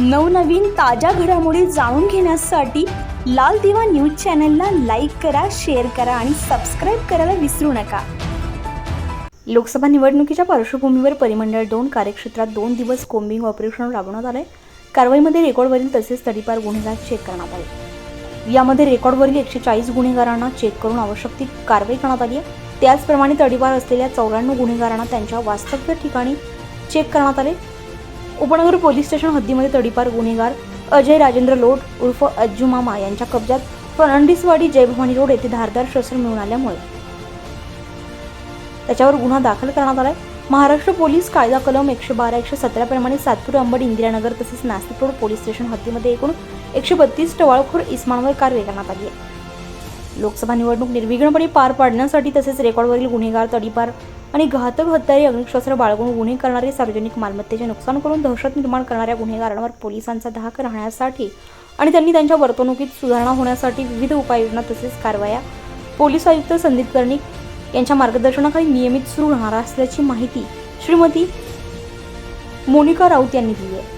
नवनवीन ताज्या घडामोडी जाणून घेण्यासाठी लाल दिवा न्यूज चॅनलला लाईक करा शेअर करा आणि सबस्क्राईब करायला विसरू नका. लोकसभा निवडणुकीच्या पार्श्वभूमीवर परिमंडळ दोन कार्यक्षेत्रात दोन दिवस कोम्बिंग ऑपरेशन राबवण्यात आले कारवाईमध्ये रेकॉर्डवरील तसेच तडीपार गुन्हेगार चेक करण्यात आले. यामध्ये रेकॉर्डवरील एकशे चाळीस गुन्हेगारांना चेक करून आवश्यक ती कारवाई करण्यात आली आहे. त्याचप्रमाणे तडीपार असलेल्या चौऱ्याण्णव गुन्हेगारांना त्यांच्या वास्तव्य ठिकाणी चेक करण्यात आले. उपनगर पोलीस स्टेशन हद्दीमध्ये तडीपार गुन्हेगार अजय राजेंद्र लोट उर्फ अज्जू मामा यांच्या कब्जात फर्नांडिसवाडी जयभवानी रोड येथे धारदार शस्त्र मिळून आल्यामुळे. त्याच्यावर गुन्हा दाखल करण्यात आलाय. महाराष्ट्र पोलीस कायदा कलम एकशे बारा एकशे सतरा प्रमाणे सातपूर अंबड इंदिरानगर तसेच नाशिक रोड पोलीस स्टेशन हद्दीमध्ये एकूण एकशे बत्तीस टवाळखोर इस्मांवर कारवाई करण्यात आली आहे. लोकसभा निवडणूक निर्विघ्नपणे पार पाडण्यासाठी तसेच रेकॉर्डवरील गुन्हेगार तडीपार आणि घातक हत्यारे अग्निशस्त्र बाळगून गुन्हे करणारे सार्वजनिक मालमत्तेचे नुकसान करून दहशत निर्माण करणाऱ्या गुन्हेगारांवर पोलिसांचा धाक राहण्यासाठी आणि त्यांनी त्यांच्या वर्तणुकीत सुधारणा होण्यासाठी विविध उपाययोजना तसेच कारवाया पोलीस आयुक्त संदीप कर्णिक यांच्या मार्गदर्शनाखाली नियमित सुरू राहणार असल्याची माहिती श्रीमती मोनिका राऊत यांनी दिली आहे.